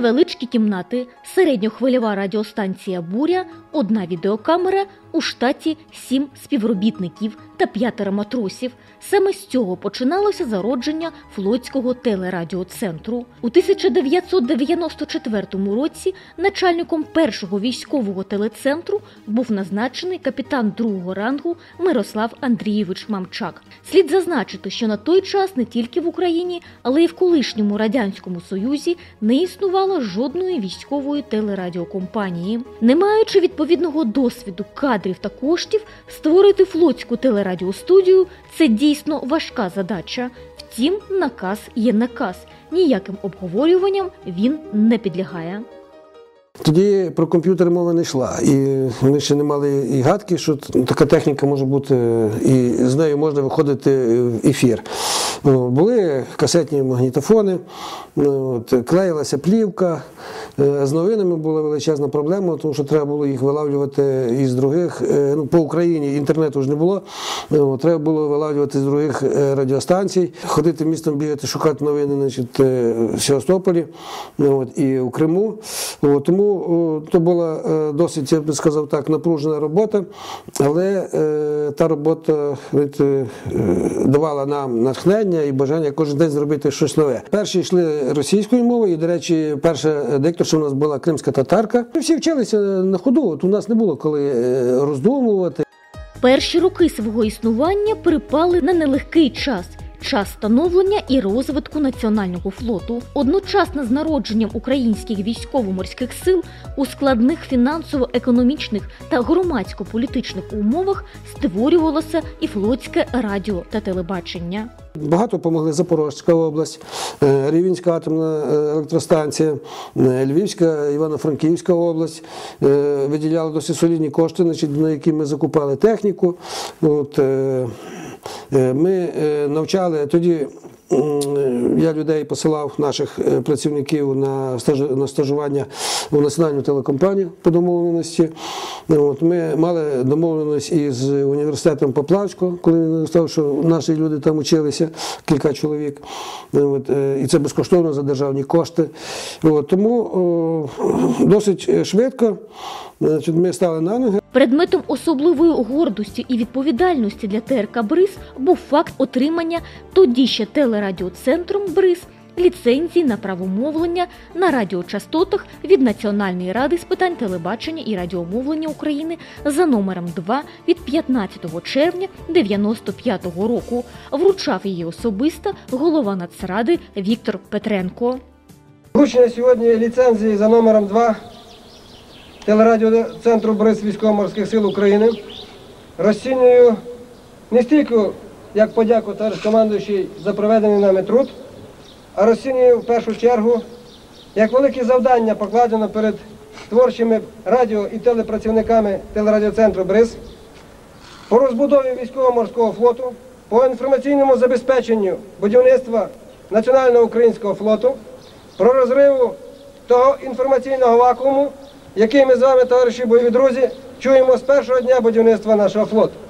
Невеличкі кімнати, середньохвильова радіостанція Буря, одна відеокамера, у штаті сім співробітників та п'ятеро матросів. Саме з цього починалося зародження флотського телерадіоцентру. У 1994 році начальником першого військового телецентру був назначений капітан другого рангу Мирослав Андрійович Мамчак. Слід зазначити, що на той час не тільки в Україні, але й в колишньому радянському союзі не існувало жодної військової телерадіокомпанії. Не маючи відповідного досвіду, кадрів та коштів, створити флотську телерадіостудію це дійсно важка задача. Втім, наказ є наказ. Ніяким обговорюванням він не підлягає. Тоді про комп'ютери мова не йшла. І ми ще не мали і гадки, що така техніка може бути, і з нею можна виходити в ефір. Ну, Були касетні магнітофони, ну, от, клеїлася плівка. Е, З новинами була величезна проблема, тому що треба було їх вилавлювати із других. е, Ну, по Україні інтернету ж не було. Ну, Треба було вилавлювати з других е, радіостанцій, ходити містом бігати, шукати новини значить, е, в Севастополі ну, от, і у Криму. От, Тому о, то була е, досить, я би сказав так, напружена робота, але е, та робота е, давала нам натхнення і бажання кожен день зробити щось нове. Перші йшли російською мовою, і, до речі, перша дикторша у нас була кримська татарка. Ми всі вчилися на ходу. От у нас не було коли е, роздумувати. Перші роки свого існування припали на нелегкий час. Час становлення і розвитку національного флоту одночасно з народженням українських військово-морських сил у складних фінансово-економічних та громадсько-політичних умовах створювалося і флотське радіо та телебачення. Багато допомогли Запорізька область, е, Рівненська атомна е, електростанція, е, Львівська, Івано-Франківська область. Виділяли досить солідні кошти, на які ми закупали техніку. От, Ми е, навчали тоді. Я людей посилав наших е, працівників на стажування у національну телекомпанію по домовленості. От ми мали домовленість із університетом Поплавського, коли він сказав, що наші люди там училися, кілька чоловік. От, е, і це безкоштовно за державні кошти. От, тому о, досить швидко значить, ми стали на ноги. Предметом особливої гордості і відповідальності для ТРК Бриз був факт отримання тоді ще телерадіоцентром Бриз ліцензії на правомовлення на радіочастотах від Національної ради з питань телебачення і радіомовлення України за номером 2 від 15 червня 95 року. Вручав її особисто голова Нацради Віктор Петренко. Вручення сьогодні ліцензії за номером 2 телерадіоцентру Бриз військово-морських сил України розцінюю не стільки як подяку командуючий за проведений нами труд, а розцінюю в першу чергу як велике завдання покладено перед творчими радіо і телепрацівниками телерадіоцентру Бриз по розбудові військово-морського флоту, по інформаційному забезпеченню будівництва національного українського флоту, про розриву того інформаційного вакууму, який ми з вами, товариші бойові друзі, чуємо з першого дня будівництва нашого флоту.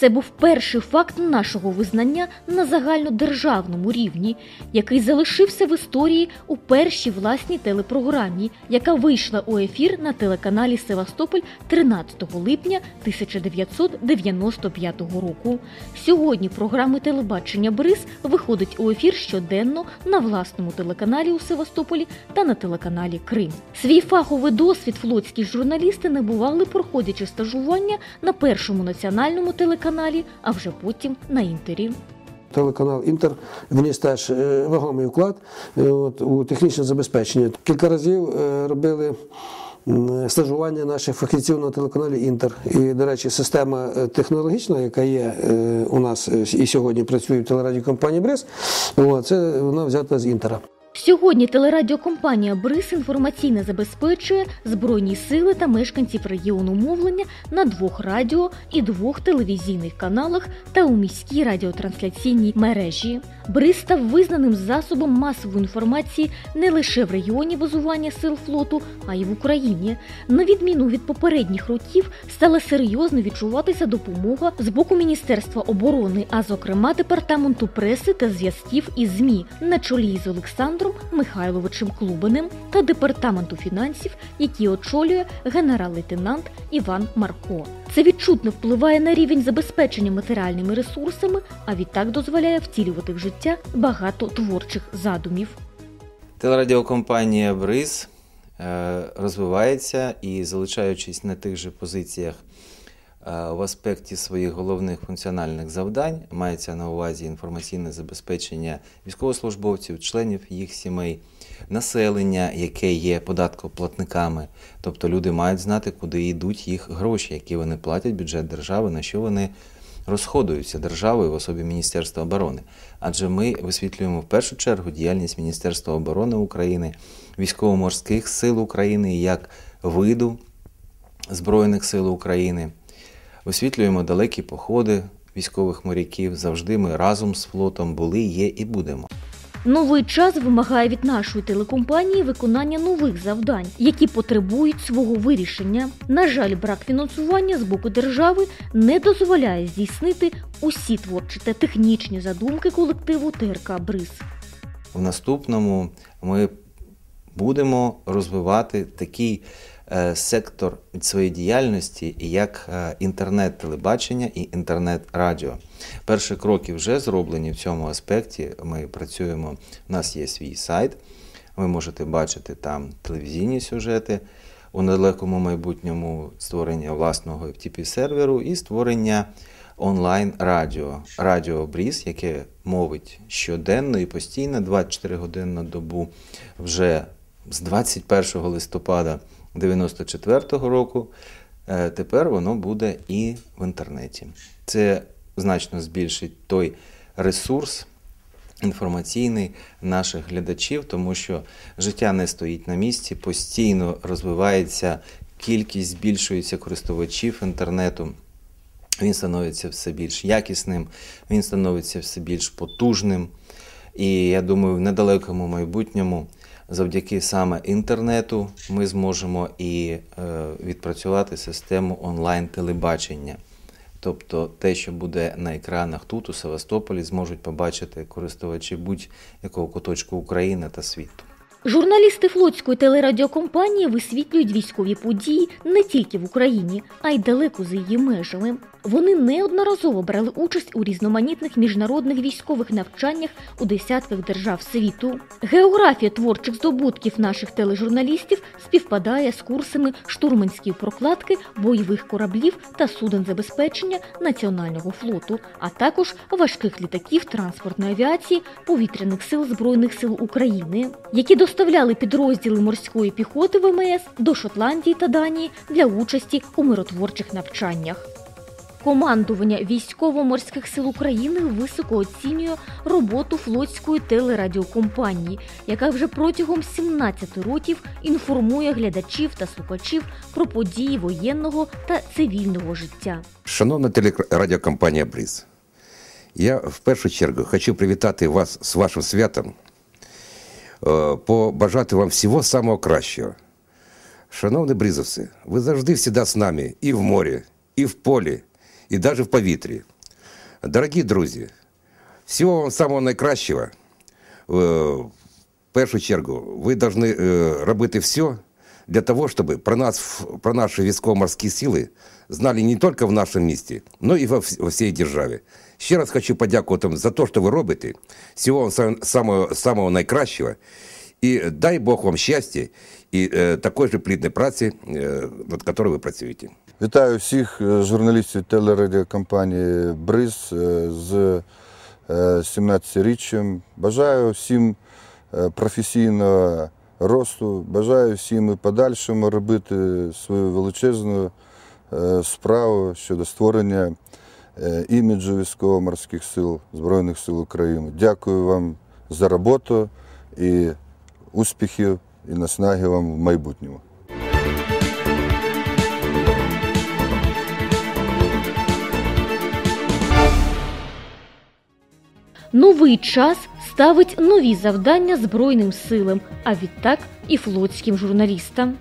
Це був перший факт нашого визнання на загальнодержавному рівні, який залишився в історії у першій власній телепрограмі, яка вийшла у ефір на телеканалі Севастополь 13 липня 1995 року. Сьогодні програми телебачення Бриз виходить у ефір щоденно на власному телеканалі у Севастополі та на телеканалі Крим. Свій фаховий досвід флотські журналісти набували, проходячи стажування на першому національному телеканалі, а вже потім на інтері. Телеканал Інтер вніс теж е, вагомий вклад е, от, у технічне забезпечення. Кілька разів е, робили стажування наших фахівців на телеканалі Інтер. І, до речі, система технологічна, яка є у нас і сьогодні працює в телерадіокомпанії от, це вона взята з Інтера. Сьогодні телерадіокомпанія Брис інформаційно забезпечує збройні сили та мешканців регіону мовлення на двох радіо і двох телевізійних каналах та у міській радіотрансляційній мережі. Брис став визнаним засобом масової інформації не лише в регіоні базування сил флоту, а й в Україні. На відміну від попередніх років, стала серйозно відчуватися допомога з боку Міністерства оборони, а зокрема департаменту преси та зв'язків із ЗМІ на чолі з Олександром Михайловичем Клубиним та департаменту фінансів, який очолює генерал-лейтенант Іван Марко. Це відчутно впливає на рівень забезпечення матеріальними ресурсами, а відтак дозволяє втілювати в життя багато творчих задумів. Телерадіокомпанія Бриз е, розвивається і, залишаючись на тих же позиціях в аспекті своїх головних функціональних завдань, мається на увазі інформаційне забезпечення військовослужбовців, членів їх сімей, населення, яке є податкоплатниками. Тобто люди мають знати, куди йдуть їх гроші, які вони платять бюджет держави, на що вони розходуються державою в особі Міністерства оборони. Адже ми висвітлюємо в першу чергу діяльність Міністерства оборони України, військово-морських сил України як виду Збройних сил України. Висвітлюємо далекі походи військових моряків. Завжди ми разом з флотом були, є і будемо. Новий час вимагає від нашої телекомпанії виконання нових завдань, які потребують свого вирішення. На жаль, брак фінансування з боку держави не дозволяє здійснити усі творчі та технічні задумки колективу ТРК Бриз. В наступному ми будемо розвивати такий сектор від своєї діяльності, як е, інтернет-телебачення і інтернет-радіо. Перші кроки вже зроблені в цьому аспекті. Ми працюємо, у нас є свій сайт, ви можете бачити там телевізійні сюжети. У недалекому майбутньому створення власного FTP серверу і створення онлайн радіо, радіо Бріз, яке мовить щоденно і постійно, 24 години на добу, вже з 21 листопада 94 року. е, Тепер воно буде і в інтернеті. Це значно збільшить той ресурс інформаційний наших глядачів, тому що життя не стоїть на місці, постійно розвивається кількість, збільшується користувачів інтернету. Він становиться все більш якісним, він становиться все більш потужним. І я думаю, в недалекому майбутньому, завдяки саме інтернету, ми зможемо і е, відпрацювати систему онлайн-телебачення. Тобто те, що буде на екранах тут, у Севастополі, зможуть побачити користувачі будь-якого куточку України та світу. Журналісти флотської телерадіокомпанії висвітлюють військові події не тільки в Україні, а й далеко за її межами. Вони неодноразово брали участь у різноманітних міжнародних військових навчаннях у десятках держав світу. Географія творчих здобутків наших тележурналістів співпадає з курсами штурманської прокладки бойових кораблів та суден забезпечення національного флоту, а також важких літаків транспортної авіації повітряних сил збройних сил України, які доставляли підрозділи морської піхоти ВМС до Шотландії та Данії для участі у миротворчих навчаннях. Командування військово-морських сил України високо оцінює роботу флотської телерадіокомпанії, яка вже протягом 17 років інформує глядачів та слухачів про події воєнного та цивільного життя. Шановна телерадіокомпанія Бриз, я в першу чергу хочу привітати вас з вашим святом, е, побажати вам всього самого кращого. Шановні бризовці, ви завжди всегда з нами і в морі, і в полі, і навіть в повітрі. Дорогі друзі, всього вам самого найкращого. Е, В першу чергу, ви повинні е, робити все для того, щоб про нас, про наші військово-морські сили знали не тільки в нашому місті, але і во вс- во всій державі. Ще раз хочу подякувати вам за те, що ви робите. Всього вам сам- самого, самого найкращого. І дай Бог вам щастя і е, такої ж плідної праці, е, над якою ви працюєте. Вітаю всіх е, журналістів телерадіокомпанії Бриз е, з е, 17-річчям. Бажаю всім е, професійного росту, бажаю всім і подальшому робити свою величезну е, справу щодо створення е, іміджу військово-морських сил Збройних сил України. Дякую вам за роботу і успіхів і наснаги вам в майбутньому. Новий час ставить нові завдання Збройним силам, а відтак і флотським журналістам.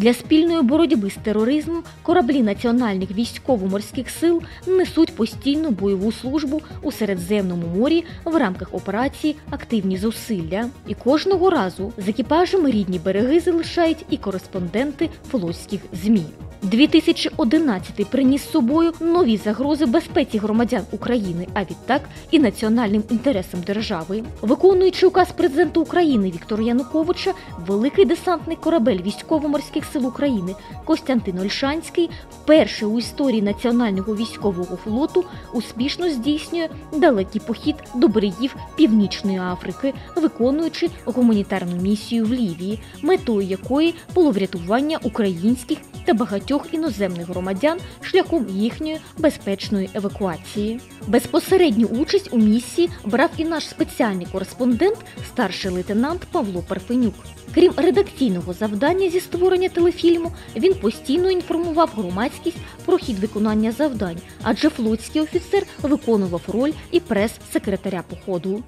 Для спільної боротьби з тероризмом кораблі національних військово-морських сил несуть постійну бойову службу у Середземному морі в рамках операції Активні зусилля. І кожного разу з екіпажами рідні береги залишають і кореспонденти флотських змі. 2011 приніс з собою нові загрози безпеці громадян України, а відтак і національним інтересам держави. Виконуючи указ президента України Віктора Януковича, великий десантний корабель військово-морських сил України. Костянтин Ольшанський вперше у історії національного військового флоту успішно здійснює далекий похід до берегів Північної Африки, виконуючи гуманітарну місію в Лівії, метою якої було врятування українських та багатьох іноземних громадян шляхом їхньої безпечної евакуації. Безпосередню участь у місії брав і наш спеціальний кореспондент, старший лейтенант Павло Парфенюк. Крім редакційного завдання зі створення телефільму, він постійно інформував громадськість про хід виконання завдань, адже флотський офіцер виконував роль і прес-секретаря походу.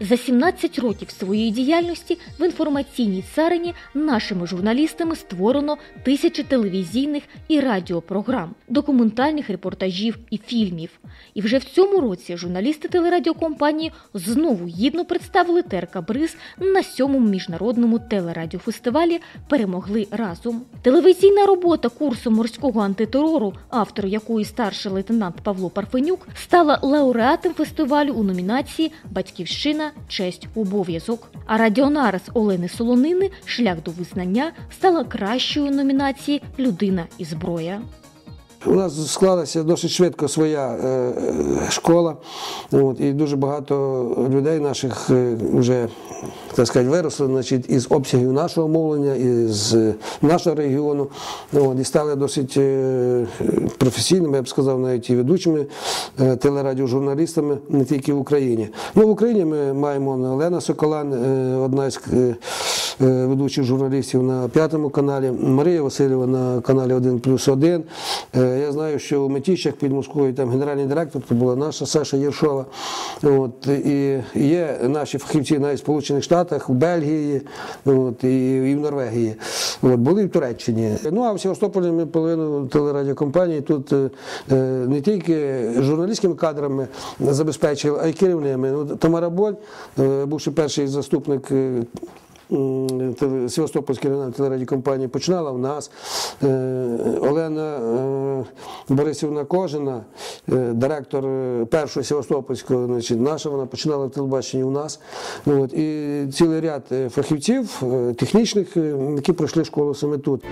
За 17 років своєї діяльності в інформаційній царині нашими журналістами створено тисячі телевізійних і радіопрограм, документальних репортажів і фільмів. І вже в цьому році журналісти телерадіокомпанії знову гідно представили ТРК Бриз на сьомому міжнародному телерадіофестивалі Перемогли разом. Телевізійна робота курсу морського антитерору, автор якої старший лейтенант Павло Парфенюк, стала лауреатом фестивалю у номінації Батьківщина честь обов'язок. А радіонарис Олени Солонини шлях до визнання стала кращою номінації Людина і зброя. У нас склалася досить швидко своя е, школа, от, і дуже багато людей наших е, вже так сказати, виросли значить, із обсягів нашого мовлення, із нашого регіону. От, і стали досить е, професійними, я б сказав, навіть і ведучими е, телерадіожурналістами не тільки в Україні. Ну, в Україні ми маємо Олена Соколан, е, одна з е, е, ведучих журналістів на п'ятому каналі, Марія Васильєва на каналі 1 плюс 1. Е, Я знаю, що у Метіщах під Москвою там генеральний директор, то була наша Саша Єршова. От, і є наші фахівці навіть в Сполучених Штатах, в Бельгії, от, і, в Норвегії. От, були в Туреччині. Ну а в Севастополі ми половину телерадіокомпанії тут е, е, не тільки журналістськими кадрами забезпечили, а й керівними. Тамара Боль, е, бувши перший заступник. Теле- телерадіокомпанії починала в нас. Е, Олена е, Борисівна Кожина, е, директор першого Севастопольського, значить, наша, вона починала в телебаченні у нас. От, і цілий ряд фахівців технічних, які пройшли школу саме тут.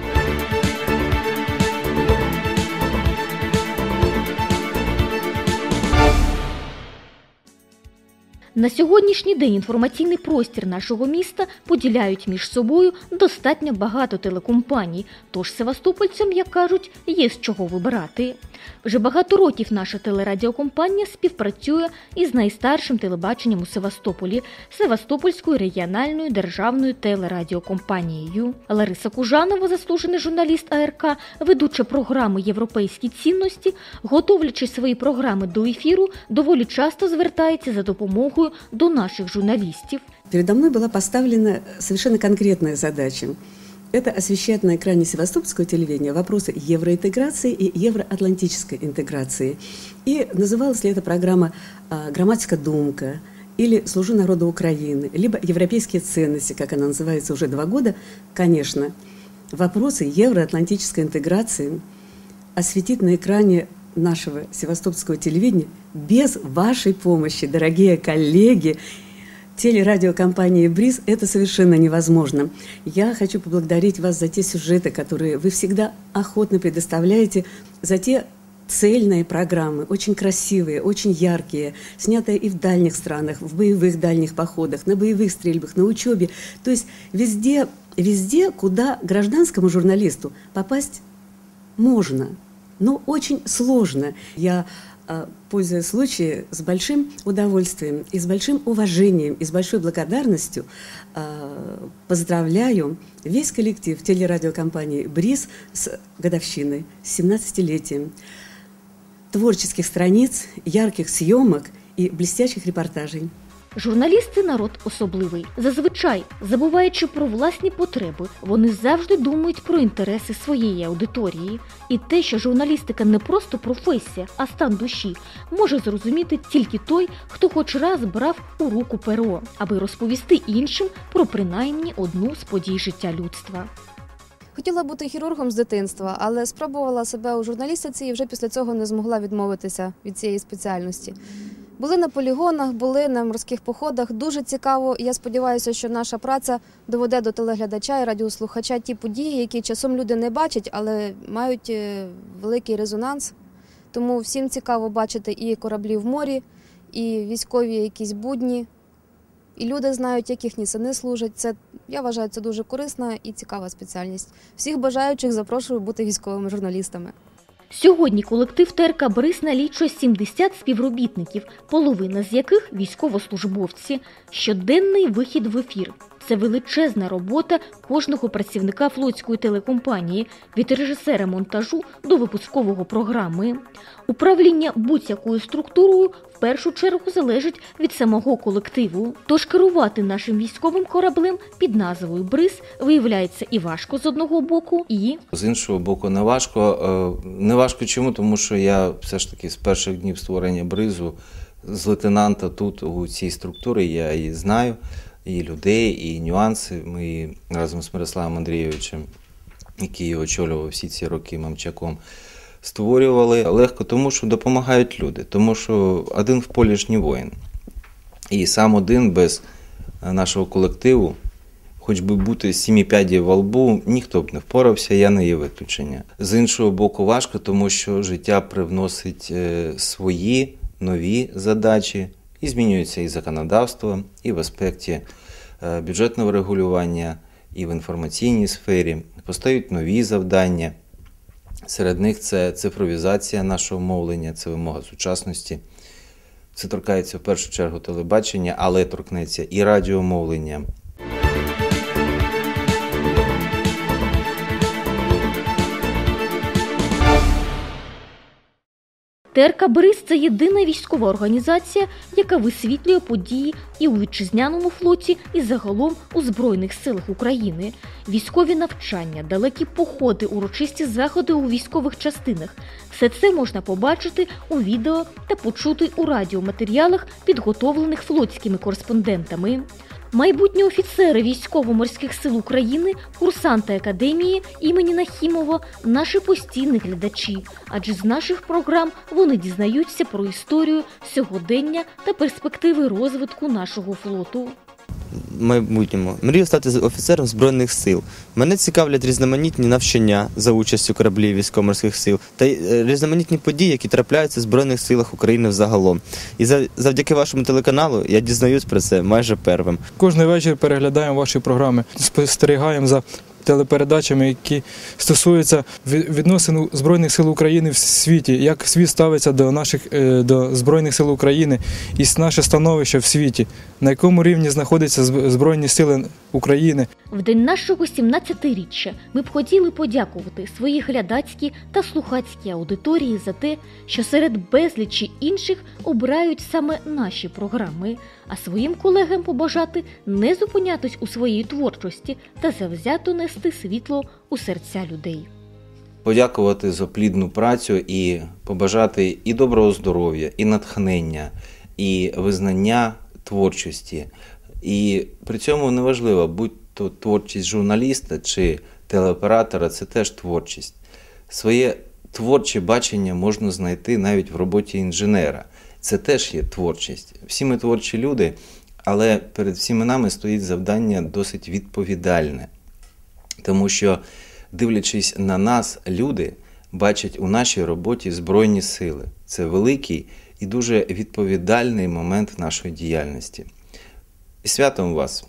На сьогоднішній день інформаційний простір нашого міста поділяють між собою достатньо багато телекомпаній, тож севастопольцям, як кажуть, є з чого вибирати. Вже багато років наша телерадіокомпанія співпрацює із найстаршим телебаченням у Севастополі Севастопольською регіональною державною телерадіокомпанією. Лариса Кужанова, заслужений журналіст АРК, ведуча програми Європейські цінності, готовлячи свої програми до ефіру, доволі часто звертається за допомогою до наших журналістів. Передо мной была поставлена совершенно конкретная задача. Это освещать на экране севастопольского телевидения вопросы евроинтеграции и евроатлантической интеграции. И называлась ли эта программа а, «Грамматика думка», или «Служу народу Украины», либо «Европейские ценности», как она называется уже два года, конечно, вопросы евроатлантической интеграции осветить на экране нашего севастопольского телевидения без вашей помощи, дорогие коллеги, телерадиокомпании «Бриз» это совершенно невозможно. Я хочу поблагодарить вас за те сюжеты, которые вы всегда охотно предоставляете, за те цельные программы, очень красивые, очень яркие, снятые и в дальних странах, в боевых дальних походах, на боевых стрельбах, на учебе. То есть везде, везде, куда гражданскому журналисту попасть можно. Но очень сложно. Я а, пользуясь случаем, с большим удовольствием и с большим уважением и с большой благодарностью а, поздравляю весь коллектив телерадиокомпании «Бриз» с годовщиной, с 17-летием. Творческих страниц, ярких съемок и блестящих репортажей. Журналісти народ особливий. Зазвичай, забуваючи про власні потреби, вони завжди думають про інтереси своєї аудиторії. І те, що журналістика не просто професія, а стан душі, може зрозуміти тільки той, хто хоч раз брав у руку перо, аби розповісти іншим про принаймні одну з подій життя людства. Хотіла бути хірургом з дитинства, але спробувала себе у журналістиці і вже після цього не змогла відмовитися від цієї спеціальності. Були на полігонах, були на морських походах. Дуже цікаво. Я сподіваюся, що наша праця доведе до телеглядача і радіослухача ті події, які часом люди не бачать, але мають е, великий резонанс. Тому всім цікаво бачити і кораблі в морі, і військові якісь будні. І люди знають, як їхні сини служать. Це я вважаю, це дуже корисна і цікава спеціальність. Всіх бажаючих запрошую бути військовими журналістами. Сьогодні колектив ТРК Борис налічує 70 співробітників, половина з яких військовослужбовці. Щоденний вихід в ефір. Це величезна робота кожного працівника флотської телекомпанії від режисера монтажу до випускового програми. Управління будь-якою структурою першу чергу залежить від самого колективу. Тож керувати нашим військовим кораблем під назвою Бриз виявляється і важко з одного боку, і З іншого боку, не важко. Е, Не важко чому, тому що я все ж таки з перших днів створення бризу з лейтенанта тут у цій структурі я і знаю, і людей, і нюанси. Ми разом з Мирославом Андрійовичем, який очолював всі ці роки мамчаком, створювали легко, тому що допомагають люди, тому що один в полі ж не воїн. І сам один без нашого колективу, хоч би бути сімі п'ядів во лбу, ніхто б не впорався, я не є виключення. З іншого боку, важко, тому що життя привносить е, свої нові задачі, і змінюється і законодавство, і в аспекті е, бюджетного регулювання, і в інформаційній сфері. Постають нові завдання. Серед них це цифровізація нашого мовлення, це вимога сучасності. Це торкається в першу чергу телебачення, але торкнеться і радіомовлення. ТРК Бриз це єдина військова організація, яка висвітлює події і у вітчизняному флоті, і загалом у Збройних силах України. Військові навчання, далекі походи, урочисті заходи у військових частинах. Все це можна побачити у відео та почути у радіоматеріалах, підготовлених флотськими кореспондентами. Майбутні офіцери військово-морських сил України, курсанти академії імені Нахімова, наші постійні глядачі, адже з наших програм вони дізнаються про історію, сьогодення та перспективи розвитку нашого флоту. Майбутньому мрію стати офіцером збройних сил. Мене цікавлять різноманітні навчання за участю кораблів військово-морських сил та е, різноманітні події, які трапляються в збройних силах України взагалом. І за- завдяки вашому телеканалу я дізнаюсь про це майже первим. Кожний вечір переглядаємо ваші програми, спостерігаємо за телепередачами, які стосуються відносин Збройних сил України в світі, як світ ставиться до наших е, до Збройних сил України і наше становище в світі, на якому рівні знаходяться Зб- Збройні сили України. В день нашого 17-річчя ми б хотіли подякувати своїй глядацькій та слухацькій аудиторії за те, що серед безлічі інших обирають саме наші програми, а своїм колегам побажати не зупинятись у своїй творчості та завзято нести світло у серця людей. подякувати за плідну працю і побажати і доброго здоров'я, і натхнення, і визнання творчості. І при цьому неважливо, будь то творчість журналіста чи телеоператора, це теж творчість. Своє творче бачення можна знайти навіть в роботі інженера. Це теж є творчість. Всі ми творчі люди, але перед всіми нами стоїть завдання досить відповідальне. Тому що, дивлячись на нас, люди бачать у нашій роботі Збройні сили. Це великий і дуже відповідальний момент нашої діяльності. І святом вас!